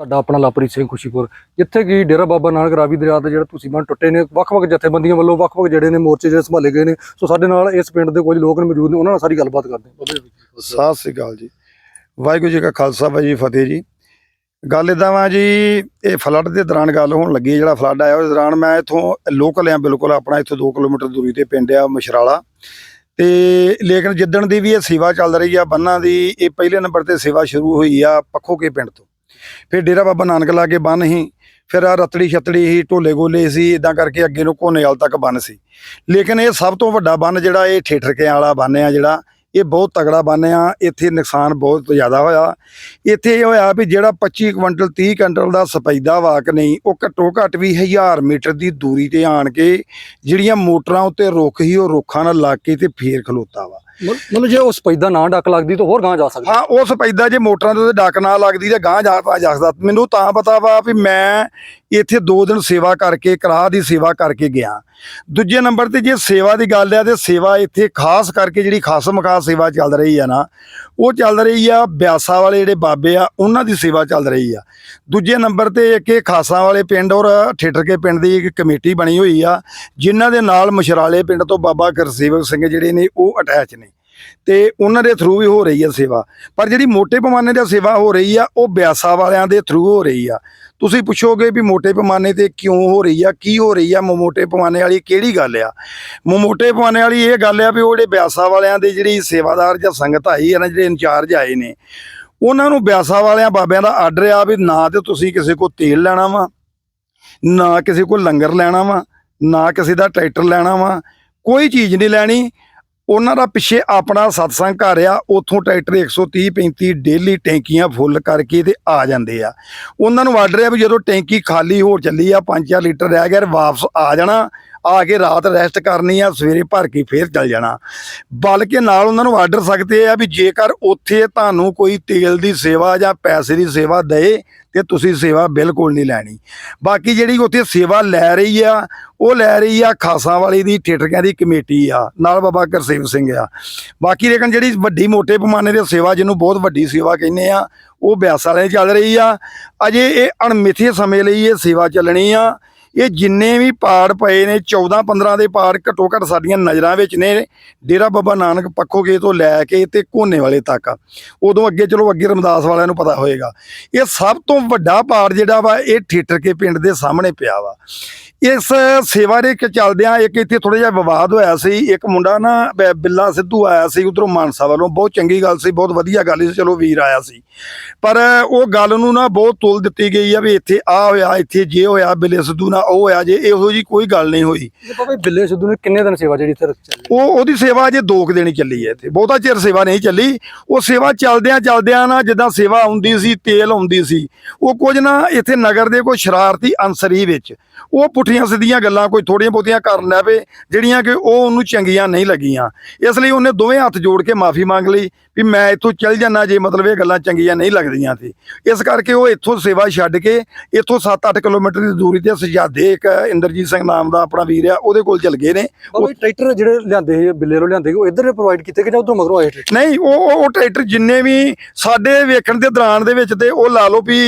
ਤੁਹਾਡਾ ਆਪਣਾ ਲਾਪਰੀ ਸਿੰਘ ਖੁਸ਼ੀਪੁਰ ਜਿੱਥੇ ਕਿ ਡੇਰਾ ਬਾਬਾ ਨਾਨਕ ਰਾਵੀ ਦਰਿਆ ਦੇ ਜਿਹੜਾ ਤੁਸੀਂ ਬੰਨ ਟੁੱਟੇ ਨੇ ਵੱਖ-ਵੱਖ ਜਥੇਬੰਦੀਆਂ ਵੱਲੋਂ ਵੱਖ-ਵੱਖ ਜਿਹੜੇ ਨੇ ਮੋਰਚੇ ਜਿਹੜੇ ਸੰਭਾਲੇ ਗਏ ਨੇ। ਸੋ ਸਾਡੇ ਨਾਲ ਇਸ ਪਿੰਡ ਦੇ ਕੁਝ ਲੋਕ ਨੇ ਮੌਜੂਦ ਨੇ ਉਹਨਾਂ ਨਾਲ ਸਾਰੀ ਗੱਲਬਾਤ ਕਰਦੇ ਹਾਂ। ਸਤਿ ਸ੍ਰੀ ਅਕਾਲ ਜੀ। ਵਾਹਿਗੁਰੂ ਜੀ ਕਾ ਖਾਲਸਾ ਵਾਹਿਗੁਰੂ ਜੀ ਫਤਿਹ ਜੀ। ਗੱਲ ਇਦਾਂ ਵਾ ਜੀ ਇਹ ਫਲੱਡ ਦੇ ਦੌਰਾਨ ਗੱਲ ਹੋਣ ਲੱਗੀ ਜਿਹੜਾ ਫਲੱਡ ਆਇਆ ਉਸ ਦੌਰਾਨ ਮੈਂ ਇਥੋਂ ਲੋਕਲ ਆ ਬਿਲਕੁਲ ਆਪਣਾ ਇੱਥੋਂ 2 ਕਿਲੋਮੀਟਰ ਦੂਰੀ ਤੇ ਪਿੰਡ ਆ ਮਸ਼ਰਾਲਾ ਤੇ ਲੇਕਿਨ ਜਿੱਦਣ ਦੀ ਵੀ ਇਹ ਸੇਵਾ ਚੱਲ ਰਹੀ ਆ ਬੰਨਾਂ ਦੀ ਇਹ ਪਹਿਲੇ ਨੰਬਰ ਤੇ ਸੇਵਾ ਸ਼ੁਰੂ ਹੋਈ ਆ ਪੱਖੋ ਕੇ ਪਿੰਡ ਤੋਂ। ਫਿਰ ਡੇਰਾ ਬਾਬਾ ਨਾਨਕ ਲਾਗੇ ਬੰਨ ਹੀ ਫਿਰ ਆ ਰਤੜੀ ਛਤੜੀ ਹੀ ਢੋਲੇ ਗੋਲੇ ਸੀ ਇਦਾਂ ਕਰਕੇ ਅੱਗੇ ਨੂੰ ਕੋਨੇਵਾਲ ਤੱਕ ਬੰਨ ਸੀ। ਲੇਕਿਨ ਇਹ ਸਭ ਤੋਂ ਵੱਡਾ ਬੰਨ ਜਿਹੜਾ ਇਹ ਠੇਠਰਕੇ ਵਾਲਾ ਬੰਨ ਆ ਜਿਹੜਾ, ਇਹ ਬਹੁਤ ਤਗੜਾ ਬੰਨ ਆ, ਇੱਥੇ ਨੁਕਸਾਨ ਬਹੁਤ ਜ਼ਿਆਦਾ ਹੋਇਆ। ਇੱਥੇ ਇਹ ਹੋਇਆ ਵੀ ਜਿਹੜਾ 25 ਕੁਇੰਟਲ 30 ਕੁਇੰਟਲ ਦਾ ਸਪੈਦਾ ਵਾਕ ਨਹੀਂ, ਉਹ ਘੱਟੋ ਘੱਟ ਵੀ 1000 ਮੀਟਰ ਦੀ ਦੂਰੀ ਤੇ ਆਣ ਕੇ ਜਿਹੜੀਆਂ ਮੋਟਰਾਂ ਉੱਤੇ ਰੁੱਖ ਹੀ ਉਹ ਰੁੱਖਾਂ ਨਾਲ ਲੱਗ ਕੇ ਤੇ ਫੇਰ ਖਲੋਤਾ ਵਾ। ਮਤਲਬ ਮਤਲਬ ਜੇ ਉਸ ਪੈਦਾ ਨਾ ਡੱਕ ਲੱਗਦੀ ਤਾਂ ਹੋਰ ਗਾਂ ਜਾ ਸਕਦਾ। ਹਾਂ ਉਸ ਪੈਦਾ ਜੇ ਮੋਟਰਾਂ ਦੇ ਡੱਕ ਨਾ ਲੱਗਦੀ ਤੇ ਗਾਂ ਜਾ ਪਾ ਜਾ ਸਕਦਾ। ਮੈਨੂੰ ਤਾਂ ਪਤਾ ਵਾ ਵੀ ਮੈਂ ਇੱਥੇ 2 ਦਿਨ ਸੇਵਾ ਕਰਕੇ, ਕਰਾਹ ਦੀ ਸੇਵਾ ਕਰਕੇ ਗਿਆ। ਦੂਜੇ ਨੰਬਰ ਤੇ ਜੇ ਸੇਵਾ ਦੀ ਗੱਲ ਆ ਤੇ ਸੇਵਾ ਇੱਥੇ ਖਾਸ ਕਰਕੇ ਜਿਹੜੀ ਖਾਸ ਮਖਾ ਸੇਵਾ ਚੱਲ ਰਹੀ ਆ ਨਾ, ਉਹ ਚੱਲ ਰਹੀ ਆ ਬਿਆਸਾ ਵਾਲੇ ਜਿਹੜੇ ਬਾਬੇ ਆ, ਉਹਨਾਂ ਦੀ ਸੇਵਾ ਚੱਲ ਰਹੀ ਆ। ਦੂਜੇ ਨੰਬਰ ਤੇ ਇੱਕ ਇਹ ਖਾਸਾਂ ਵਾਲੇ ਪਿੰਡ ਔਰ ਠੇਠਰ ਕੇ ਪਿੰਡ ਦੀ ਇੱਕ ਕਮੇਟੀ ਬਣੀ ਹੋਈ ਆ, ਜਿਨ੍ਹਾਂ ਦੇ ਨਾਲ ਮਸ਼ਰਾਲੇ ਪਿੰਡ ਤੋਂ ਬਾਬਾ ਗੁਰਸੇਵਕ ਸਿੰਘ ਜਿਹੜੇ ਨੇ ਉਹ ਅਟੈਚ ਨੇ। ਤੇ ਉਹਨਾਂ ਦੇ ਥਰੂ ਵੀ ਹੋ ਰਹੀ ਹੈ ਸੇਵਾ। ਪਰ ਜਿਹੜੀ ਮੋਟੇ ਪੈਮਾਨੇ ਦੀ ਸੇਵਾ ਹੋ ਰਹੀ ਆ, ਉਹ ਬਿਆਸਾ ਵਾਲਿਆਂ ਦੇ ਥਰੂ ਹੋ ਰਹੀ ਆ। ਤੁਸੀਂ ਪੁੱਛੋਗੇ ਵੀ ਮੋਟੇ ਪੈਮਾਨੇ ਤੇ ਕਿਉਂ ਹੋ ਰਹੀ ਆ, ਕੀ ਹੋ ਰਹੀ ਆ ਮੋਟੇ ਪੈਮਾਨੇ ਵਾਲੀ ਕਿਹੜੀ ਗੱਲ ਆ? ਮੋਟੇ ਪੈਮਾਨੇ ਵਾਲੀ ਇਹ ਗੱਲ ਆ ਵੀ ਉਹ ਜਿਹੜੇ ਬਿਆਸਾ ਵਾਲਿਆਂ ਦੇ ਜਿਹੜੀ ਸੇਵਾਦਾਰ ਜਾਂ ਸੰਗਤ ਆਈ ਹੈ ਨਾ, ਜਿਹੜੇ ਇੰਚਾਰਜ ਆਏ ਨੇ, ਉਹਨਾਂ ਨੂੰ ਬਿਆਸਾ ਵਾਲਿਆਂ ਬਾਬਿਆਂ ਦਾ ਆਰਡਰ ਆ ਵੀ ਨਾ ਤੇ ਤੁਸੀਂ ਕਿਸੇ ਕੋ ਤੇਲ ਲੈਣਾ ਵਾ, ਨਾ ਕਿਸੇ ਕੋ ਲੰਗਰ ਲੈਣਾ ਵਾ, ਨਾ ਕਿਸੇ ਦਾ ਟਰੈਕਟਰ ਲੈਣਾ ਵਾ, ਕੋਈ ਚੀਜ਼ ਨਹੀਂ ਲੈਣੀ। ਉਹਨਾਂ ਦਾ ਪਿੱਛੇ ਆਪਣਾ ਸਤਸੰਗ ਘਰ ਆ, ਉੱਥੋਂ ਟਰੈਕਟਰ 130 35 ਡੇਲੀ ਟੈਂਕੀਆਂ ਫੁੱਲ ਕਰਕੇ ਤੇ ਆ ਜਾਂਦੇ ਆ। ਉਹਨਾਂ ਨੂੰ ਆਰਡਰ ਆ ਵੀ ਜਦੋਂ ਟੈਂਕੀ ਖਾਲੀ ਹੋ ਚੱਲੀ ਆ 5-4 ਲੀਟਰ ਰਹਿ ਗਿਆ ਵਾਪਸ ਆ ਜਾਣਾ। ਆ ਕੇ ਰਾਤ ਰੈਸਟ ਕਰਨੀ ਆ, ਸਵੇਰੇ ਭਰ ਕੇ ਫੇਰ ਚੱਲ ਜਾਣਾ। ਬਲਕਿ ਨਾਲ ਉਹਨਾਂ ਨੂੰ ਆਰਡਰ ਸਕਦੇ ਆ ਵੀ ਜੇਕਰ ਉੱਥੇ ਤੁਹਾਨੂੰ ਕੋਈ ਤੇਲ ਦੀ ਸੇਵਾ ਜਾਂ ਪੈਸੇ ਦੀ ਸੇਵਾ ਦੇ ਤੇ ਤੁਸੀਂ ਸੇਵਾ ਬਿਲਕੁਲ ਨਹੀਂ ਲੈਣੀ। ਬਾਕੀ ਜਿਹੜੀ ਉੱਥੇ ਸੇਵਾ ਲੈ ਰਹੀ ਆ, ਉਹ ਲੈ ਰਹੀ ਆ ਖਾਸਾਂ ਵਾਲੀ ਦੀ ਠੇਠਰਿਆਂ ਦੀ ਕਮੇਟੀ ਆ, ਨਾਲ ਬਾਬਾ ਗੁਰਸੇਵ ਸਿੰਘ ਆ। ਬਾਕੀ ਲੇਕਿਨ ਜਿਹੜੀ ਵੱਡੀ ਮੋਟੇ ਪੈਮਾਨੇ ਦੀ ਸੇਵਾ, ਜਿਹਨੂੰ ਬਹੁਤ ਵੱਡੀ ਸੇਵਾ ਕਹਿੰਦੇ ਆ, ਉਹ ਬਿਆਸ ਵਾਲੇ ਚੱਲ ਰਹੀ ਆ। ਅਜੇ ਇਹ ਅਣਮਿੱਥੇ ਸਮੇਂ ਲਈ ਇਹ ਸੇਵਾ ਚੱਲਣੀ ਆ। ਇਹ ਜਿੰਨੇ ਵੀ ਪਾੜ ਪਏ ਨੇ 14 15 ਦੇ ਪਾੜ ਘੱਟੋ ਘੱਟ ਸਾਡੀਆਂ ਨਜ਼ਰਾਂ ਵਿੱਚ ਨੇ, ਡੇਰਾ ਬਾਬਾ ਨਾਨਕ ਪੱਖੋਗੇ ਤੋਂ ਲੈ ਕੇ ਤੇ ਕੋਨੇ ਵਾਲੇ ਤੱਕ। ਉਦੋਂ ਅੱਗੇ ਚਲੋ ਅੱਗੇ ਰਮਦਾਸ ਵਾਲਿਆਂ ਨੂੰ ਪਤਾ ਹੋਏਗਾ। ਇਹ ਸਭ ਤੋਂ ਵੱਡਾ ਪਾੜ ਜਿਹੜਾ ਵਾ, ਇਹ ਠੇਠਰ ਕੇ ਪਿੰਡ ਦੇ ਸਾਹਮਣੇ ਪਿਆ ਵਾ। ਇਸ ਸੇਵਾ ਦੇ ਇੱਕ ਚੱਲਦਿਆਂ ਇੱਕ ਇੱਥੇ ਥੋੜਾ ਜਿਹਾ ਵਿਵਾਦ ਹੋਇਆ ਸੀ। ਇੱਕ ਮੁੰਡਾ ਨਾ, ਬ- ਬਿੱਲਾ ਸਿੱਧੂ ਆਇਆ ਸੀ ਉਧਰੋਂ ਮਾਨਸਾ ਵੱਲੋਂ। ਬਹੁਤ ਚੰਗੀ ਗੱਲ ਸੀ, ਬਹੁਤ ਵਧੀਆ ਗੱਲ ਸੀ। ਚਲੋ ਵੀਰ ਆਇਆ ਸੀ। ਪਰ ਉਹ ਗੱਲ ਨੂੰ ਨਾ ਬਹੁਤ ਤੁਲ ਦਿੱਤੀ ਗਈ ਆ ਵੀ ਇੱਥੇ ਆ ਹੋਇਆ, ਇੱਥੇ ਜੇ ਹੋਇਆ, ਬਿੱਲੇ ਸਿੱਧੂ ਨਾਲ ਉਹ ਹੋਇਆ ਜੇ ਇਹੋ ਜੀ ਕੋਈ ਗੱਲ ਨਹੀਂ ਹੋਈ। ਬਾਬਾ ਬਿੱਲੇ ਸਿੱਧੂ ਨੇ ਕਿੰਨੇ ਦਿਨ ਸੇਵਾ ਜਿਹੜੀ ਇੱਥੇ ਚੱਲੀ? ਉਹ ਉਹਦੀ ਸੇਵਾ ਅਜੇ ਦੋ ਕੁ ਦਿਨ ਹੀ ਚੱਲੀ ਹੈ ਇੱਥੇ। ਬਹੁਤਾ ਚਿਰ ਸੇਵਾ ਨਹੀਂ ਚੱਲੀ। ਉਹ ਸੇਵਾ ਚੱਲਦਿਆਂ ਚੱਲਦਿਆਂ ਨਾ ਜਿੱਦਾਂ ਸੇਵਾ ਆਉਂਦੀ ਸੀ ਤੇਲ ਆਉਂਦੀ ਸੀ ਉਹ ਕੁਝ ਨਾ ਇੱਥੇ ਨਗਰ ਦੇ ਕੋਈ ਸ਼ਰਾਰਤੀ ਅੰਸਰ ਹੀ ਵਿੱਚ ਉਹ ਪੁੱਠੀਆਂ ਸਿੱਧੀਆਂ ਗੱਲਾਂ ਕੋਈ ਥੋੜੀਆਂ ਬਹੁਤੀਆਂ ਕਰਨ ਲੱਗ ਪਏ ਜਿਹੜੀਆਂ ਕਿ ਉਹ ਉਹਨੂੰ ਚੰਗੀਆਂ ਨਹੀਂ ਲੱਗੀਆਂ। ਇਸ ਲਈ ਉਹਨੇ ਦੋਵੇਂ ਹੱਥ ਜੋੜ ਕੇ ਮਾਫੀ ਮੰਗ ਲਈ ਵੀ ਮੈਂ ਇੱਥੋਂ ਚੱਲ ਜਾਣਾ ਜੇ ਮਤਲਬ ਇਹ ਗੱਲਾਂ ਚੰਗੀਆਂ ਨਹੀਂ ਲੱਗਦੀਆਂ ਤੇ। ਇਸ ਕਰਕੇ ਉਹ ਇੱਥੋਂ ਸੇਵਾ ਛੱਡ ਕੇ ਇੱਥੋਂ 7-8 ਕਿਲੋਮੀਟਰ ਦੀ ਦੂਰੀ ਤੇ ਸਜਾਦੇ ਇੱਕ ਇੰਦਰਜੀਤ ਸਿੰਘ ਨਾਮ ਦਾ ਆਪਣਾ ਵੀਰ ਆ ਉਹਦੇ ਕੋਲ ਚਲ ਗਏ ਨੇ। ਜੀ ਟਰੈਕਟਰ ਜਿਹੜੇ ਲਿਆਂਦੇ ਸੀ ਬਿੱਲੇ ਰੋ ਲਿਆਂਦੇ ਉਹ ਇੱਧਰ ਪ੍ਰੋਵਾਈਡ ਕੀਤੇ ਕਿ ਜਾਂ ਉਧਰੋਂ ਮਗਰੋਂ ਆਏ ਨਹੀਂ ਉਹ ਉਹ- ਉਹ ਟਰੈਕਟਰ ਜਿੰਨੇ ਵੀ ਸਾਡੇ ਵੇਖਣ ਦੇ ਦੌਰਾਨ ਦੇ ਵਿੱਚ ਤੇ ਉਹ ਲਾ ਲਓ ਵੀ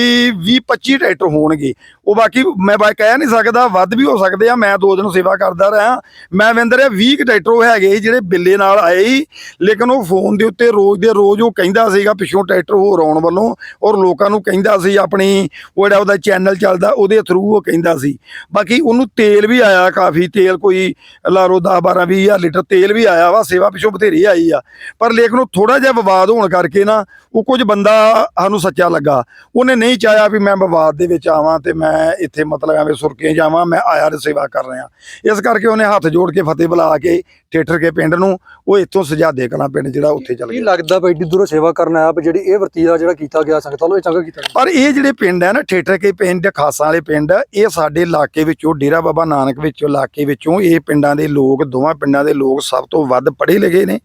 20 25 ਟਰੈਕਟਰ ਹੋਣਗੇ। ਉਹ ਬਾਕੀ ਮੈਂ ਬਾ ਕਹਿ ਨਹੀਂ ਸਕਦਾ ਵੱਧ ਵੀ ਹੋ ਸਕਦੇ ਆ ਮੈਂ ਦੋ ਦਿਨ ਸੇਵਾ ਕਰਦਾ ਰਿਹਾ। ਮੈਂ ਵਿੰਦਰ 20 ਕੁ ਟਰੈਕਟਰ ਉਹ ਹੈਗੇ ਜਿਹੜੇ ਬਿੱਲੇ ਨਾਲ ਆਏ ਸੀ ਲੇਕਿਨ ਉਹ ਫੋਨ ਦੇ ਉੱਤੇ ਰੋਜ਼ ਦੇ ਰੋਜ਼ ਉਹ ਕਹਿੰਦਾ ਸੀਗਾ ਪਿੱਛੋਂ ਟਰੈਕਟਰ ਹੋਰ ਆਉਣ ਵੱਲੋਂ ਔਰ ਲੋਕਾਂ ਨੂੰ ਕਹਿੰਦਾ ਸੀ ਆਪਣੀ ਉਹ ਜਿਹੜਾ ਉਹਦਾ ਚੈਨਲ ਚੱਲਦਾ ਉਹਦੇ ਥਰੂ ਉਹ ਕਹਿੰਦਾ ਸੀ। ਬਾਕੀ ਉਹਨੂੰ ਤੇਲ ਵੀ ਆਇਆ ਕਾਫੀ ਤੇਲ ਕੋਈ ਲਾ ਲਓ 10 12 20 ਹਜ਼ਾਰ ਲੀਟਰ ਤੇਲ ਵੀ ਆਇਆ ਵਾ ਸੇਵਾ ਪਿੱਛੋਂ ਬਥੇਰੀ ਆਈ ਆ। ਪਰ ਲੇਕਿਨ ਉਹ ਥੋੜਾ ਜਿਹਾ ਵਿਵਾਦ ਹੋਣ ਕਰਕੇ ਨਾ ਉਹ ਕੁਝ ਬੰਦਾ ਸਾਨੂੰ ਸੱਚਾ ਲੱਗਾ। ਉਹਨੇ ਨਹੀਂ ਚਾਹਿਆ ਵੀ ਮੈਂ ਵਿਵਾਦ ਦੇ ਵਿੱਚ ਆਵਾਂ ਤੇ ਮੈਂ ਇੱਥੇ ਮਤਲਬ ਐਵੇਂ ਸੁਰਕੇ ਜਾਵਾਂ ਮੈਂ ਆਇਆ ਤੇ ਸੇਵਾ ਕਰ ਰਿਹਾ। ਇਸ ਕਰਕੇ ਉਹਨੇ ਹੱਥ ਜੋੜ ਕੇ ਫਤਿਹ ਬੁਲਾ ਕੇ ਠੇਠਰ ਕੇ ਪਿੰਡ ਨੂੰ ਉਹ ਇੱਥੋਂ ਸਜਾਦੇ ਕਲਾਂ ਪਿੰਡ ਜਿਹੜਾ ਉੱਥੇ ਚੱਲ ਕੀ ਗਿਆ। ਲੱਗਦਾ ਬਈ ਏਡੀ ਦੂਰੋਂ ਸੇਵਾ ਕਰਨ ਆਇਆ ਪਰ ਜਿਹੜੀ ਇਹ ਵਰਤੀਰਾ ਜਿਹੜਾ ਕੀਤਾ ਗਿਆ ਸੰਗਤਾਂ ਨੂੰ ਇਹ ਚੰਗਾ ਕੀਤਾ। ਪਰ ਇਹ ਜਿਹੜੇ ਪਿੰਡ ਹੈ ਨਾ ਠੇਠਰ ਕੇ ਪਿੰਡ ਖਾਸਾਂ ਵਾਲੇ ਪਿੰਡ ਇਹ ਸਾਡੇ ਇਲਾਕੇ ਵਿੱਚੋਂ, ਡੇਰਾ ਬਾਬਾ ਨਾਨਕ ਵਿੱਚੋਂ, ਇਲਾਕੇ ਵਿੱਚੋਂ ਇਹ ਪਿੰਡਾਂ ਦੇ ਲੋਕ, ਦੋਵਾਂ ਪਿੰਡਾਂ ਦੇ ਲੋਕ ਸਭ ਤੋਂ ਵੱਧ ਪੜ੍ਹੇ ਲਿਖੇ ਨੇ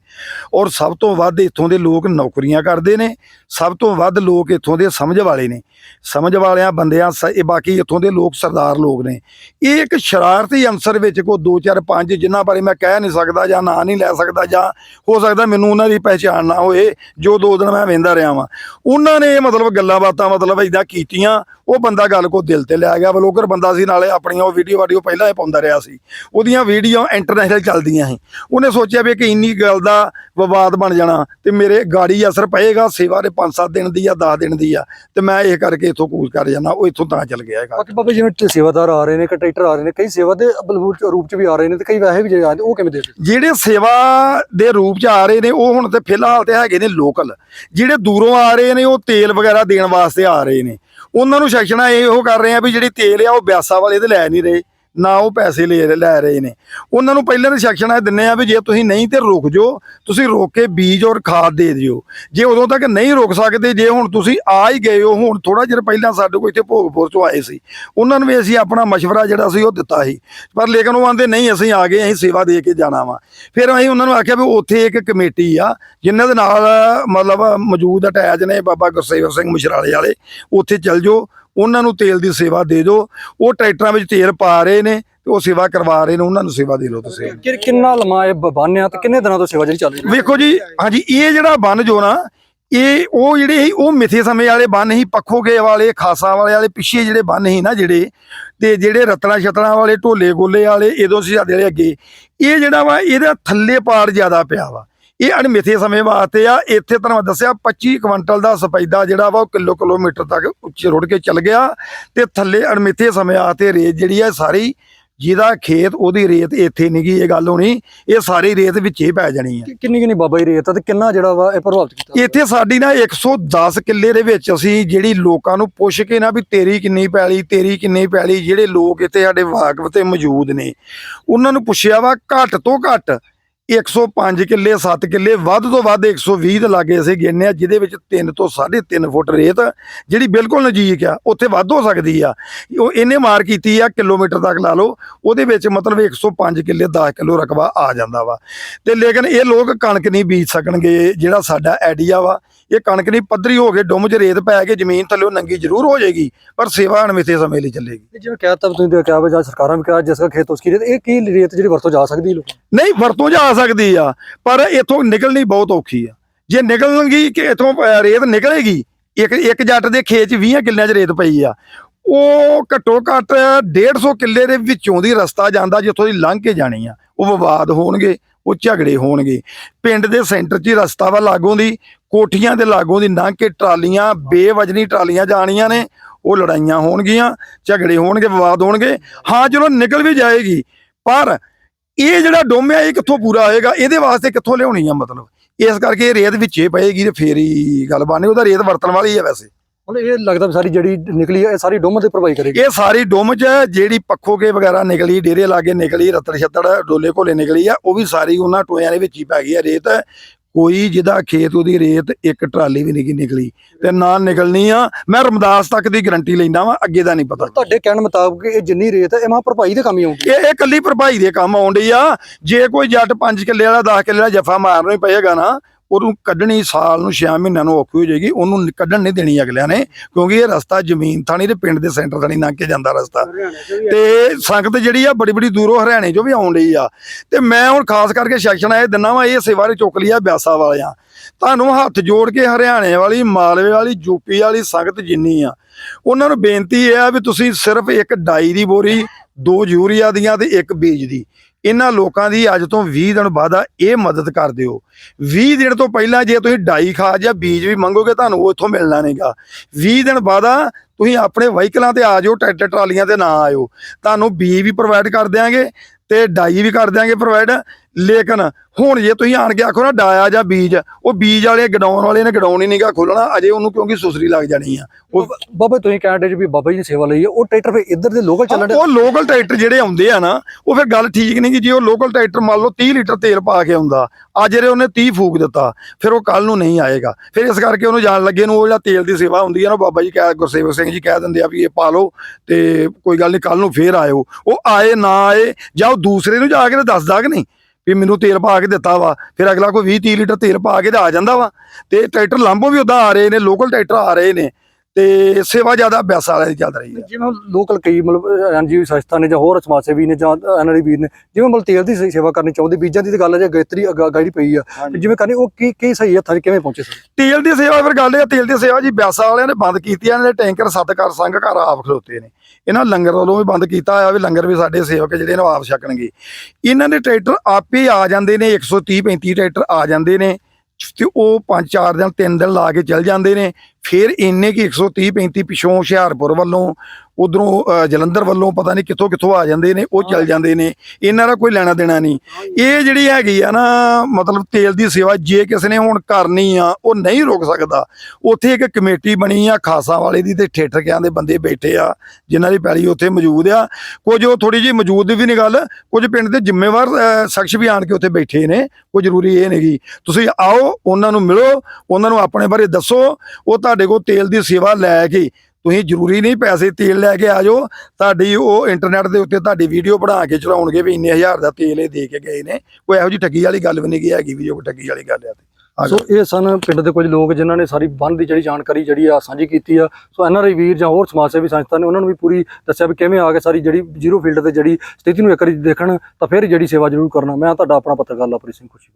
ਔਰ ਸਭ ਤੋਂ ਵੱਧ ਇੱਥੋਂ ਦੇ ਲੋਕ ਨੌਕਰੀਆਂ ਕਰਦੇ ਨੇ, ਸਭ ਤੋਂ ਵੱਧ ਲੋਕ ਇੱਥੋਂ ਦੇ ਸਮਝ ਵਾਲੇ ਨੇ। ਸਮਝ ਵਾਲਿਆਂ, ਬੰਦਿਆਂ, ਸ- ਇਹ ਬਾਕੀ ਇੱਥੋਂ ਦੇ ਲੋਕ ਸਰਦਾਰ ਲੋਕ ਨੇ। ਇਹ ਇੱਕ ਸ਼ਰਾਰਤੀ ਅੰਸਰ ਵਿੱਚ ਕੋ 2 4 5 ਜਿਨ੍ਹਾਂ ਬਾਰੇ ਮੈਂ ਕਹਿ ਨਹੀਂ ਸਕਦਾ ਜਾਂ ਨਾਂ ਨਹੀਂ ਲੈ ਸਕਦਾ ਜਾਂ ਹੋ ਸਕਦਾ ਮੈਨੂੰ ਉਹਨਾਂ ਦੀ ਪਹਿਚਾਣ ਨਾ ਹੋਏ, ਜੋ ਦੋ ਦਿਨ ਮੈਂ ਵੇਂਦਾ ਰਿਹਾ ਵਾਂ। ਉਹਨਾਂ ਨੇ ਮਤਲਬ ਗੱਲਾਂ ਬਾਤਾਂ ਮਤਲਬ ਇਦਾਂ ਕੀਤੀਆਂ, ਉਹ ਬੰਦਾ ਗੱਲ ਕੋ ਦਿਲ ਤੇ ਲਿਆ ਗਿਆ ਬਲੋਗਰ ਬੰਦਾ ਸੀ ਨਾਲ ਆਪਣੀਆਂ ਉਹ ਵੀਡੀਓ ਵਾਡੀਓ ਪਹਿਲਾਂ ਹੀ ਪਾਉਂਦਾ ਰਿਹਾ ਸੀ। ਉਹਦੀਆਂ ਵੀਡੀਓ ਇੰਟਰਨੈਸ਼ਨਲ ਚੱਲਦੀਆਂ ਸੀ। ਉਹਨੇ ਸੋਚਿਆ ਵੀ ਕਿ ਇੰਨੀ ਗੱਲ ਦਾ ਵਿਵਾਦ ਬਣ ਜਾਣਾ ਤੇ ਮੇਰੇ ਗਾੜੀ ਅਸਰ ਪਏਗਾ ਸੇਵਾ ਦੇ 5-7 ਦਿਨ ਦੀ ਆ 10 ਦਿਨ ਦੀ ਆ ਤੇ ਮੈਂ ਇਹ ਕਰਕੇ ਇੱਥੋਂ ਕੂਚ ਕਰ ਜਾਣਾ ਉਹ ਇੱਥੋਂ ਤਾਂ ਚੱਲ ਗਿਆ ਹੈਗਾ ਬਾਕੀ ਬਾਬਾ ਜਿਵੇਂ ਸੇਵਾਦਾਰ ਆ ਰਹੇ ਨੇ ਕੰਟਰੈਕਟਰ ਆ ਰਹੇ ਨੇ ਕਈ ਸੇਵਾ ਦੇ ਰੂਪ ਚ ਵੀ ਆ ਰਹੇ ਨੇ ਤੇ ਕਈ ਵੈਸੇ ਵੀ ਜਿਹੜੇ ਉਹ ਕਿਵੇਂ ਦੇ ਜਿਹੜੇ ਸੇਵਾ ਦੇ ਰੂਪ ਚ ਆ ਰਹੇ ਨੇ ਉਹ ਹੁਣ ਤੇ ਫਿਲਹਾਲ ਤੇ ਹੈਗੇ ਨੇ ਲੋਕਲ। ਜਿਹੜੇ ਦੂਰੋਂ ਆ ਰਹੇ ਨੇ ਉਹ ਤੇਲ ਵਗੈਰਾ ਦੇਣ ਵਾਸਤੇ ਆ ਰਹੇ ਨੇ। ਉਹਨਾਂ ਨੂੰ ਸੈਕਸ਼ਨਾਂ ਇਹੋ ਕਰ ਰਹੇ ਆ ਵੀ ਜਿਹੜੀ ਤੇਲ ਆ, ਉਹ ਬਿਆਸਾ ਵਾਲੇ ਤੇ ਲੈ ਨਹੀਂ ਰਹੇ। ਨਾ ਉਹ ਪੈਸੇ ਲੈ ਲੈ ਰਹੇ ਨੇ। ਉਹਨਾਂ ਨੂੰ ਪਹਿਲਾਂ ਤਾਂ ਸੈਕਸ਼ਨ ਇਹ ਦਿੰਨੇ ਆ ਵੀ ਜੇ ਤੁਸੀਂ ਨਹੀਂ ਤੇ ਰੁਕ ਜਾਓ, ਤੁਸੀਂ ਰੋਕ ਕੇ ਬੀਜ ਔਰ ਖਾਦ ਦੇ ਦਿਓ। ਜੇ ਉਦੋਂ ਤੱਕ ਨਹੀਂ ਰੁਕ ਸਕਦੇ, ਜੇ ਹੁਣ ਤੁਸੀਂ ਆ ਹੀ ਗਏ ਹੋ, ਹੁਣ ਥੋੜਾ ਜਿਹਾ ਪਹਿਲਾਂ ਸਾਡੇ ਕੋਲ ਇੱਥੇ ਭੋਗਪੁਰ ਤੋਂ ਆਏ ਸੀ। ਉਹਨਾਂ ਨੂੰ ਵੀ ਅਸੀਂ ਆਪਣਾ ਮਸ਼ਵਰਾ ਜਿਹੜਾ ਸੀ, ਉਹ ਦਿੱਤਾ ਸੀ। ਪਰ ਲੇਕਿਨ ਉਹ ਆਂਦੇ, ਨਹੀਂ, ਅਸੀਂ ਆ ਗਏ, ਅਸੀਂ ਸੇਵਾ ਦੇ ਕੇ ਜਾਣਾ ਵਾ। ਫਿਰ ਅਸੀਂ ਉਹਨਾਂ ਨੂੰ ਆਖਿਆ ਵੀ ਉੱਥੇ ਇੱਕ ਕਮੇਟੀ ਆ, ਜਿਨ੍ਹਾਂ ਦੇ ਨਾਲ, ਮਤਲਬ ਮੌਜੂਦ ਅਟੈਚ ਨੇ ਬਾਬਾ ਗੁਰਸੇਵ ਸਿੰਘ ਮਸ਼ਰਾਲੇ ਵਾਲੇ, ਉੱਥੇ ਚੱਲ ਜਾਓ। ਉਹਨਾਂ ਨੂੰ ਤੇਲ ਦੀ ਸੇਵਾ ਦੇ ਦਿਓ। ਉਹ ਟਰੈਕਟਰਾਂ ਵਿੱਚ ਤੇਲ ਪਾ ਰਹੇ ਨੇ ਤੇ ਉਹ ਸੇਵਾ ਕਰਵਾ ਰਹੇ ਨੇ ਉਹਨਾਂ ਨੂੰ ਸੇਵਾ ਦੇ ਲਓ ਤੁਸੀਂ। ਕਿ- ਕਿੰਨਾ ਲੰਮਾ ਇਹ ਬ- ਬੰਨ੍ਹ ਆ ਤੇ ਕਿੰਨੇ ਦਿਨਾਂ ਤੋਂ ਸੇਵਾ ਜਿਹੜੀ ਚੱਲ ਰਹੀ ਹੈ? ਵੇਖੋ ਜੀ ਹਾਂਜੀ ਇਹ ਜਿਹੜਾ ਬੰਨ ਜੋ ਨਾ ਇਹ ਉਹ ਜਿਹੜੇ ਸੀ ਉਹ ਮਿੱਥੇ ਸਮੇਂ ਵਾਲੇ ਬੰਨ ਸੀ ਪੱਖੋਗੇ ਵਾਲੇ ਖਾਸਾ ਵਾਲੇ ਵਾਲੇ ਪਿੱਛੇ ਜਿਹੜੇ ਬੰਨ ਸੀ ਨਾ ਜਿਹੜੇ ਤੇ ਜਿਹੜੇ ਰਤਨਾ ਛਤਣਾ ਵਾਲੇ ਢੋਲੇ ਗੋਲੇ ਵਾਲੇ ਇਦੋਂ ਸੀ ਸਾਡੇ ਅੱਗੇ। ਇਹ ਜਿਹੜਾ ਵਾ ਇਹਦਾ ਥੱਲੇ ਪਾੜ ਜ਼ਿਆਦਾ ਪਿਆ ਵਾ। ਇਹ ਅਣਮਿੱਥੇ ਸਮੇਂ ਵਾਸਤੇ ਆ। ਇੱਥੇ ਤੁਹਾਨੂੰ ਮੈਂ ਦੱਸਿਆ 25 ਕੁਇੰਟਲ ਦਾ ਸਪੈਦਾ ਜਿਹੜਾ ਵਾ ਉਹ ਕਿਲੋ ਕਿਲੋਮੀਟਰ ਤੱਕ ਉੱਚੇ ਰੁੜ ਕੇ ਚੱਲ ਗਿਆ। ਤੇ ਥੱਲੇ ਅਣਮਿੱਥੇ ਸਮੇਂ ਵਾਸਤੇ ਰੇਤ ਜਿਹੜੀ ਆ ਸਾਰੀ ਜਿਹਦਾ ਖੇਤ ਉਹਦੀ ਰੇਤ ਇੱਥੇ ਨਹੀਂ ਗਈ ਇਹ ਗੱਲ ਹੋਣੀ। ਇਹ ਸਾਰੀ ਰੇਤ ਵਿੱਚ ਹੀ ਪੈ ਜਾਣੀ ਕਿ- ਕਿੰਨੀ ਕਿੰਨੀ ਬਾਬਾ ਜੀ ਰੇਤ ਆ ਤੇ ਕਿੰਨਾ ਜਿਹੜਾ ਵਾ ਇਹ ਪ੍ਰਭਾਵਿਤ ਕੀਤਾ ਇੱਥੇ ਸਾਡੀ ਨਾ 110 ਕਿੱਲੇ ਦੇ ਵਿੱਚ ਅਸੀਂ ਜਿਹੜੀ ਲੋਕਾਂ ਨੂੰ ਪੁੱਛ ਕੇ ਨਾ ਵੀ ਤੇਰੀ ਕਿੰਨੀ ਪੈਲੀ ਤੇਰੀ ਕਿੰਨੀ ਪੈਲੀ ਜਿਹੜੇ ਲੋਕ ਇੱਥੇ ਸਾਡੇ ਵਾਕਫ ਤੇ ਮੌਜੂਦ ਨੇ ਉਹਨਾਂ ਨੂੰ ਪੁੱਛਿਆ ਵਾ ਘੱਟ ਤੋਂ ਘੱਟ 105 ਕਿੱਲੇ 7 ਕਿੱਲੇ ਵੱਧ ਤੋਂ ਵੱਧ 120 ਦੇ ਲਾਗੇ ਅਸੀਂ ਗਿਣਨੇ ਆ ਜਿਹਦੇ ਵਿੱਚ 3 ਤੋਂ 3.5 ਫੁੱਟ ਰੇਤ ਜਿਹੜੀ ਬਿਲਕੁਲ ਨਜ਼ਦੀਕ ਆ ਉੱਥੇ ਵੱਧ ਹੋ ਸਕਦੀ ਆ। ਉਹ ਇਹਨੇ ਮਾਰ ਕੀਤੀ ਆ ਕਿਲੋਮੀਟਰ ਤੱਕ ਲਾ ਲਓ ਉਹਦੇ ਵਿੱਚ ਮਤਲਬ 105 ਕਿੱਲੇ 10 ਕਿਲੋ ਰਕਬਾ ਆ ਜਾਂਦਾ ਵਾ। ਤੇ ਲੇਕਿਨ ਇਹ ਲੋਕ ਕਣਕ ਨਹੀਂ ਬੀਜ ਸਕਣਗੇ ਜਿਹੜਾ ਸਾਡਾ ਆਈਡੀਆ ਵਾ। ਇਹ ਕਣਕ ਨਹੀਂ ਪੱਧਰੀ ਹੋ ਕੇ ਡੁੰਮ 'ਚ ਰੇਤ ਪੈ ਕੇ ਜ਼ਮੀਨ ਥੱਲੇ ਨੰਗੀ ਜ਼ਰੂਰ ਹੋ ਜਾਏਗੀ ਪਰ ਸੇਵਾ ਅਣਮਿੱਥੇ ਸਮੇਂ ਲਈ ਚੱਲੇਗੀ। ਜਿਵੇਂ ਕਹਿਤਾ ਤੁਸੀਂ ਤੇ ਕਿਹਾ ਵੀ ਜਾਂ ਸਰਕਾਰਾਂ ਵੀ ਕਿਹਾ ਜਿਸ ਦਾ ਖੇਤ ਉਸਕੀ ਰੇਤ ਇਹ ਕੀ ਰੇਤ ਜਿਹੜੀ ਵਰਤੋਂ ਜਾ ਸਕਦੀ ਲੋਕ ਨਹੀਂ ਵਰਤੋਂ ਜਾ ਸਕਦੀ ਆ, ਪਰ ਇਥੋਂ ਨਿਕਲਣੀ ਬਹੁਤ ਔਖੀ ਆ। ਜੇ ਨਿਕਲਣਗੀ ਕਿ ਇਥੋਂ ਰੇਤ ਨਿਕਲੇਗੀ, ਇੱਕ ਇੱਕ ਜੱਟ ਦੇ ਖੇਤ 'ਚ 20 ਕਿੱਲਿਆਂ 'ਚ ਰੇਤ ਪਈ ਆ। ਉਹ ਘੱਟੋ ਘੱਟ 150 ਕਿੱਲੇ ਦੇ ਵਿੱਚੋਂ ਦੀ ਰਸਤਾ ਜਾਂਦਾ ਜਿੱਥੋਂ ਦੀ ਲੰਘ ਕੇ ਜਾਣੀ ਆ। ਉਹ ਵਿਵਾਦ ਹੋਣਗੇ, ਉਹ ਝਗੜੇ ਹੋਣਗੇ। ਪਿੰਡ ਦੇ ਸੈਂਟਰ 'ਚ ਹੀ ਰਸਤਾ ਵਾ ਲਾਗੋਂ ਦੀ, ਕੋਠੀਆਂ ਦੇ ਲਾਗੋਂ ਦੀ ਲੰਘ ਕੇ ਟਰਾਲੀਆਂ, ਬੇਵਜਨੀ ਟਰਾਲੀਆਂ ਜਾਣੀਆਂ ਨੇ, ਉਹ ਲੜਾਈਆਂ ਹੋਣਗੀਆਂ, ਝਗੜੇ ਹੋਣਗੇ, ਵਿਵਾਦ ਹੋਣਗੇ। ਹਾਂ, ਚਲੋ ਨਿਕਲ ਵੀ ਜਾਏਗੀ, ਪਰ ਇਹ ਜਿਹੜਾ ਡੋਮਿਆ ਇਹ ਕਿੱਥੋਂ ਪੂਰਾ ਹੋਏਗਾ? ਇਹਦੇ ਵਾਸਤੇ ਕਿੱਥੋਂ ਲਿਆਉਣੀ ਆ ਮਤਲਬ? ਇਸ ਕਰਕੇ ਇਹ ਰੇਤ ਵਿੱਚੇ ਪਏਗੀ ਤੇ ਫੇਰ ਹੀ ਗੱਲ ਬਣਨੀ ਉਹਦਾ ਰੇਤ ਵਰਤਣ ਵਾਲੀ ਹੈ ਵੈਸੇ। ਹੁਣ ਇਹ ਲੱਗਦਾ ਵੀ ਸਾਰੀ ਜਿਹੜੀ ਨਿਕਲੀ ਹੈ ਇਹ ਸਾਰੀ ਡੁੰਮ ਤੇ ਪ੍ਰਭਾਵ ਕਰੇਗੀ। ਇਹ ਸਾਰੀ ਡੁੰਮ ਚ ਜਿਹੜੀ ਪੱਖੋਗੇ ਵਗੈਰਾ ਨਿਕਲੀ ਡੇਰੇ ਲਾਗੇ ਨਿਕਲੀ ਰਤੜ ਛੱਤੜ ਡੋਲੇ ਘੋਲੇ ਨਿਕਲੀ ਆ ਉਹ ਵੀ ਸਾਰੀ ਉਹਨਾਂ ਟੋਇਆਂ ਦੇ ਵਿੱਚ ਹੀ ਪੈ ਗਈ ਆ ਰੇਤ। ਕੋਈ ਜਿਹਦਾ ਖੇਤ ਉਹਦੀ ਰੇਤ ਇੱਕ ਟਰਾਲੀ ਵੀ ਨਹੀਂ ਨਿਕਲੀ ਤੇ ਨਾ ਨਿਕਲਣੀ ਆ। ਮੈਂ ਰਮਦਾਸ ਤੱਕ ਦੀ ਗਰੰਟੀ ਲੈਂਦਾ ਵਾਂ ਅੱਗੇ ਦਾ ਨਹੀਂ ਪਤਾ। ਤੁਹਾਡੇ ਕਹਿਣ ਮੁਤਾਬਕ ਇਹ ਜਿੰਨੀ ਰੇਤ ਹੈ ਇਹ ਮਾ ਭਰਪਾਈ ਦੇ ਕੰਮ ਹੀ ਆਉਂਦੀ ਇਹ ਇਹ ਕੱਲੀ ਭਰਪਾਈ ਦੇ ਕੰਮ ਆਉਂਦੀ ਆ। ਜੇ ਕੋਈ ਜੱਟ 5 ਕਿੱਲੇ ਵਾਲਾ 10 ਕਿੱਲੇ ਵਾਲਾ ਜਫਾ ਮਾਰਨਾ ਹੀ ਪਏਗਾ ਨਾ ਉਹਨੂੰ ਕੱਢਣੀ ਸਾਲ ਨੂੰ 6 ਮਹੀਨਿਆਂ ਨੂੰ ਔਖੀ ਹੋ ਜਾਏਗੀ ਉਹਨੂੰ ਕੱਢਣ ਨਹੀਂ ਦੇਣੀ ਅਗਲਿਆਂ ਨੇ ਕਿਉਂਕਿ ਇਹ ਰਸਤਾ ਜ਼ਮੀਨ ਥਾਣੀ ਤੇ ਪਿੰਡ ਦੇ ਸੈਂਟਰ ਥਾਣੀ ਲੰਘ ਕੇ ਜਾਂਦਾ ਰਸਤਾ। ਤੇ ਸੰਗਤ ਜਿਹੜੀ ਆ ਬੜੀ ਬੜੀ ਦੂਰੋਂ ਹਰਿਆਣੇ ਚੋਂ ਵੀ ਆਉਣ ਰਹੀ ਆ। ਤੇ ਮੈਂ ਹੁਣ ਖਾਸ ਕਰਕੇ ਸੈਕਸ਼ਨ ਇਹ ਦਿਨਾਂ ਵਾ ਇਹ ਸੇਵਾ ਦੀ ਚੁੱਕ ਲਈ ਆ ਬਿਆਸਾ ਵਾਲਿਆਂ। ਤੁਹਾਨੂੰ ਹੱਥ ਜੋੜ ਕੇ ਹਰਿਆਣੇ ਵਾਲੀ ਮਾਲਵੇ ਵਾਲੀ ਯੂਪੀ ਵਾਲੀ ਸੰਗਤ ਜਿੰਨੀ ਆ ਉਹਨਾਂ ਨੂੰ ਬੇਨਤੀ ਇਹ ਆ ਵੀ ਤੁਸੀਂ ਸਿਰਫ ਇੱਕ ਡਾਈ ਦੀ ਬੋਰੀ ਦੋ ਯੂਰੀਆ ਦੀਆਂ ਤੇ ਇੱਕ ਬੀਜ ਦੀ। ਇਹਨਾਂ ਲੋਕਾਂ ਦੀ ਅੱਜ ਤੋਂ 20 ਦਿਨ ਬਾਅਦ ਇਹ ਮਦਦ ਕਰ ਦਿਓ। 20 ਦਿਨ ਤੋਂ ਪਹਿਲਾਂ ਜੇ ਤੁਸੀਂ ਡਾਈ ਖਾਦ ਜਾਂ ਬੀਜ ਵੀ ਮੰਗੋਗੇ, ਤੁਹਾਨੂੰ ਉਹ ਇੱਥੋਂ ਮਿਲਣਾ ਨਹੀਂਗਾ। 20 ਦਿਨ ਬਾਅਦ ਆ, ਤੁਸੀਂ ਆਪਣੇ ਵਹੀਕਲਾਂ ਤੇ ਆ ਜਾਓ, ਟਰੈਕਟਰ ਟਰਾਲੀਆਂ ਤੇ ਨਾ ਆਇਓ। ਤੁਹਾਨੂੰ ਬੀਜ ਵੀ ਪ੍ਰੋਵਾਈਡ ਕਰ ਦਿਆਂਗੇ ਤੇ ਡਾਈ ਵੀ ਕਰ ਦਿਆਂਗੇ ਪ੍ਰੋਵਾਈਡ ਲੇਕਿਨ ਹੁਣ ਜੇ ਤੁਸੀਂ ਆਣ ਕੇ ਆਖੋ ਨਾ ਡਾਇਆ ਜਾਂ ਬੀਜ ਉਹ ਬੀਜ ਵਾਲੇ ਗਡਾਉਣ ਵਾਲੇ ਨੇ ਗਡਾਉਣ ਹੀ ਨਹੀਂਗਾ ਖੋਲਣਾ ਅਜੇ ਉਹਨੂੰ ਕਿਉਂਕਿ ਸੁਸਰੀ ਲੱਗ ਜਾਣੀ ਆ। ਉਹ ਬਾਬਾ ਤੁਸੀਂ ਕਹਿੰਦੇ ਜੀ ਵੀ ਬਾਬਾ ਜੀ ਨੇ ਸੇਵਾ ਲਈ ਉਹ ਟਰੈਕਟਰ ਫਿਰ ਇੱਧਰ ਦੇ ਲੋਕਲ ਚੱਲਣ ਉਹ ਲੋਕਲ ਟਰੈਕਟਰ ਜਿਹੜੇ ਆਉਂਦੇ ਆ ਨਾ ਉਹ ਫਿਰ ਗੱਲ ਠੀਕ ਨਹੀਂ ਕਿ ਜੇ ਉਹ ਲੋਕਲ ਟਰੈਕਟਰ ਮੰਨ ਲਓ 30 ਲੀਟਰ ਤੇਲ ਪਾ ਕੇ ਆਉਂਦਾ ਅੱਜ ਜਿਹੜੇ ਉਹਨੇ 30 ਫੂਕ ਦਿੱਤਾ ਫਿਰ ਉਹ ਕੱਲ ਨੂੰ ਨਹੀਂ ਆਏਗਾ। ਫਿਰ ਇਸ ਕਰਕੇ ਉਹਨੂੰ ਜਾਣ ਲੱਗੇ ਨੂੰ ਉਹ ਜਿਹੜਾ ਤੇਲ ਦੀ ਸੇਵਾ ਹੁੰਦੀ ਆ ਨਾ ਬਾਬਾ ਜੀ ਕਹਿ ਗੁਰਸੇਵਕ ਸਿੰਘ ਜੀ ਕਹਿ ਦਿੰਦੇ ਆ ਵੀ ਇਹ ਪਾ ਲਓ ਤੇ ਕੋਈ ਗੱਲ ਨਹੀਂ ਕੱਲ ਨੂੰ ਫੇਰ ਆਇਓ। ਉਹ ਆਏ ਨਾ ਆਏ ਜਾਂ ਉਹ ਦੂਸਰੇ ਨੂੰ ਜਾ ਕੇ ਦੱਸਦਾ ਕਿ ਨਹੀਂ? ਵੀ ਮੈਨੂੰ ਤੇਲ ਪਾ ਕੇ ਦਿੱਤਾ ਵਾ, ਫਿਰ ਅਗਲਾ ਕੋਈ 20 30 ਲੀਟਰ ਤੇਲ ਪਾ ਕੇ ਤੇ ਆ ਜਾਂਦਾ ਵਾ। ਤੇ ਟਰੈਕਟਰ ਲਾਂਭੋ ਵੀ ਉਦਾਂ ਆ ਰਹੇ ਨੇ ਲੋਕਲ ਟਰੈਕਟਰ ਆ ਰਹੇ ਨੇ। ਤੇ ਸੇਵਾ ਜ਼ਿਆਦਾ ਬਿਆਸਾ ਵਾਲਿਆਂ ਦੀ ਚੱਲ ਰਹੀ ਹੈ। ਜਿਵੇਂ ਲੋਕਲ ਕਈ ਮਤਲਬ ਐਨਜੀਓ ਸੰਸਥਾ ਨੇ ਜਾਂ ਹੋਰ ਸਮਾਜ ਸੇਵੀ ਨੇ ਜਾਂ ਐਨਆਰਆਈ ਵੀਰ ਨੇ ਜਿਵੇਂ ਮਤਲਬ ਤੇਲ ਦੀ ਸੇ- ਸੇਵਾ ਕਰਨੀ ਚਾਹੁੰਦੇ ਬੀਜਾਂ ਦੀ ਤਾਂ ਗੱਲ ਹੈ ਜੇ ਗਾਇਤਰੀ ਗਾੜੀ ਪਈ ਆ। ਜਿਵੇਂ ਕਰਨੀ ਉਹ ਕੀ ਕੀ ਸਹੀ ਹੱਥਾਂ 'ਚ ਕਿਵੇਂ ਪਹੁੰਚੇ ਸਰ? ਤੇਲ ਦੀ ਸੇਵਾ ਫਿਰ ਗੱਲ ਇਹ ਆ, ਤੇਲ ਦੀ ਸੇਵਾ ਜੀ ਬਿਆਸਾ ਵਾਲਿਆਂ ਨੇ ਬੰਦ ਕੀਤੀ ਆ ਇਹਨਾਂ ਦੇ ਟੈਂਕਰ ਸੱਤ ਘਰ ਸੰਘ ਘਰ ਆਪ ਖਲੋਤੇ ਨੇ। ਇਹਨਾਂ ਲੰਗਰ ਵੱਲੋਂ ਵੀ ਬੰਦ ਕੀਤਾ ਹੋਇਆ ਵੀ ਲੰਗਰ ਵੀ ਸਾਡੇ ਸੇਵਕ ਜਿਹੜੇ ਨੇ ਉਹ ਆਪ ਛਕਣਗੇ। ਇਹਨਾਂ ਦੇ ਟਰੈਕਟਰ ਆਪੇ ਆ ਜਾਂਦੇ ਨੇ 130 35 ਟਰੈਕਟਰ ਆ ਜਾਂਦੇ ਨੇ ਤੇ ਉਹ ਪੰਜ ਚਾਰ ਦਿਨ ਤਿੰਨ ਦਿਨ ਲਾ ਕੇ ਚੱਲ ਜਾਂਦੇ ਨੇ। ਫਿਰ ਇੰਨੇ ਕੀ 130 35 ਪਿਛੋਂ ਹੁਸ਼ਿਆਰਪੁਰ ਵੱਲੋਂ ਉਧਰੋਂ ਜਲੰਧਰ ਵੱਲੋਂ ਪਤਾ ਨਹੀਂ ਕਿੱਥੋਂ ਕਿੱਥੋਂ ਆ ਜਾਂਦੇ ਨੇ ਉਹ ਚੱਲ ਜਾਂਦੇ ਨੇ। ਇਹਨਾਂ ਦਾ ਕੋਈ ਲੈਣਾ ਦੇਣਾ ਨਹੀਂ। ਇਹ ਜਿਹੜੀ ਹੈਗੀ ਆ ਨਾ ਮਤਲਬ ਤੇਲ ਦੀ ਸੇਵਾ ਜੇ ਕਿਸੇ ਨੇ ਹੁਣ ਕਰਨੀ ਆ ਉਹ ਨਹੀਂ ਰੁਕ ਸਕਦਾ। ਉੱਥੇ ਇੱਕ ਕਮੇਟੀ ਬਣੀ ਆ ਖਾਸਾ ਵਾਲੇ ਦੀ ਤੇ ਠੇਠਰਕਿਆਂ ਦੇ ਬੰਦੇ ਬੈਠੇ ਆ ਜਿਨ੍ਹਾਂ ਦੀ ਪੈਲੀ ਉੱਥੇ ਮੌਜੂਦ ਆ। ਕੁਝ ਉਹ ਥੋੜੀ ਜਿਹੀ ਮੌਜੂਦ ਵੀ ਨਹੀਂ ਗੱਲ ਕੁਝ ਪਿੰਡ ਦੇ ਜ਼ਿੰਮੇਵਾਰ ਸ਼ਖਸ ਵੀ ਆਣ ਕੇ ਉੱਥੇ ਬੈਠੇ ਨੇ ਕੋਈ ਜ਼ਰੂਰੀ ਇਹ ਨਹੀਂਗੀ ਤੁਸੀਂ ਆਓ ਉਹਨਾਂ ਨੂੰ ਮਿਲੋ ਉਹਨਾਂ ਨੂੰ ਆਪਣੇ ਬਾਰੇ ਦੱਸੋ ਉਹ ਤੁਹਾਡੇ ਕੋਲ ਤੇਲ ਦੀ ਸੇਵਾ ਲੈ ਕੇ ਤੁਸੀਂ ਜ਼ਰੂਰੀ ਨਹੀਂ ਪੈਸੇ ਤੇਲ ਲੈ ਕੇ ਆ ਜਾਓ। ਤੁਹਾਡੀ ਉਹ ਇੰਟਰਨੈਟ ਦੇ ਉੱਤੇ ਤੁਹਾਡੀ ਵੀਡੀਓ ਬਣਾ ਕੇ ਚੜਾਉਣਗੇ ਵੀ ਇੰਨੇ ਹਜ਼ਾਰ ਦਾ ਤੇਲ ਇਹ ਦੇ ਕੇ ਗਏ ਨੇ। ਕੋਈ ਇਹੋ ਜਿਹੀ ਠੱਗੀ ਵਾਲੀ ਗੱਲ ਵੀ ਨਹੀਂ ਗੀ ਹੈਗੀ ਵੀ ਜੋ ਠੱਗੀ ਵਾਲੀ ਗੱਲ ਆ ਤੇ ਸੋ ਇਹ ਸਨ ਪਿੰਡ ਦੇ ਕੁਝ ਲੋਕ ਜਿਨ੍ਹਾਂ ਨੇ ਸਾਰੀ ਬੰਦ ਦੀ ਜਿਹੜੀ ਜਾਣਕਾਰੀ ਜਿਹੜੀ ਆ ਸਾਂਝੀ ਕੀਤੀ ਆ। ਸੋ ਐਨਆਰਆਈ ਵੀਰ ਜਾਂ ਹੋਰ ਸਮਾਜ ਸੇਵੀ ਸੰਸਥਾ ਨੇ ਉਹਨਾਂ ਨੂੰ ਵੀ ਪੂਰੀ ਦੱਸਿਆ ਵੀ ਕਿਵੇਂ ਆ ਕੇ ਸਾਰੀ ਜਿਹੜੀ ਜ਼ੀਰੋ ਫੀਲਡ ਤੇ ਜਿਹੜੀ ਸਥਿਤੀ ਨੂੰ ਇੱਕ ਵਾਰੀ ਦੇਖਣ ਤਾਂ ਫਿਰ ਜਿਹੜੀ ਸੇਵਾ ਜ਼ਰੂਰ ਕਰਨਾ। ਮੈਂ ਤੁਹਾਡਾ ਆਪਣਾ ਪੱਤਰਕਾਰ ਲਵਪ੍ਰੀਤ ਸਿੰਘ ਖੁਸ਼ੀ।